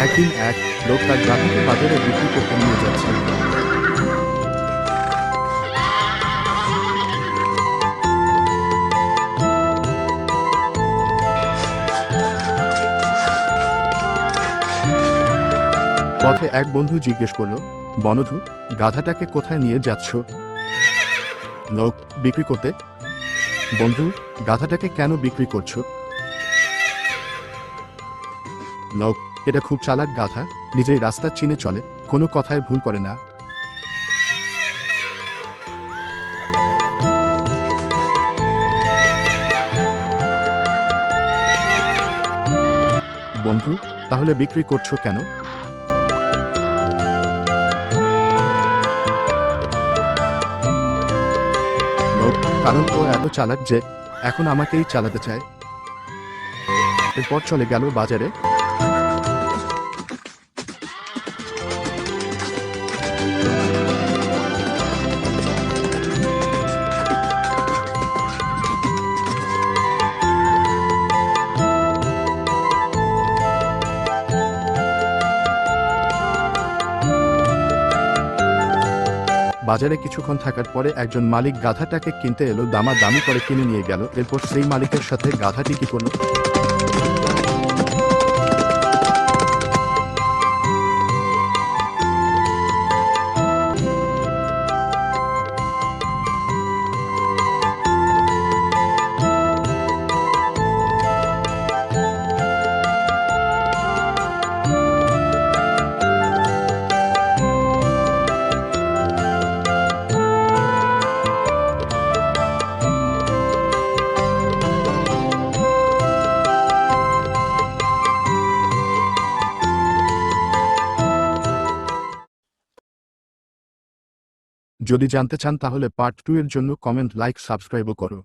একদিন এক লোক তার গাধাকে বাজারে বিক্রি করতে নিয়ে যাচ্ছে। পথে এক বন্ধু জিজ্ঞেস করল, বনধু, গাধাটাকে কোথায় নিয়ে যাচ্ছ? লোক বিক্রি করতে? বন্ধু, গাধাটাকে কেন বিক্রি করছ? লোক এটা খুব চালাক গাধা, নিজেই রাস্তা চিনে চলে, কোনো কথায় ভুল করে না। বন্ধু, তাহলে বিক্রি করছ কেন? কারণ ও এত চালাক যে, এখন আমাকেই চালাতে চায়। এরপর চলে গেল বাজারে। বাজারে কিছুক্ষণ থাকার পরে একজন মালিক গাধাটাকে কিনতে এলো দামা দামি করে কিনে নিয়ে গেল। এরপর সেই মালিকের সাথে গাধাটি কি করল? যদি জানতে চান তাহলে পার্ট টু এর জন্য কমেন্ট লাইক সাবস্ক্রাইবও করো।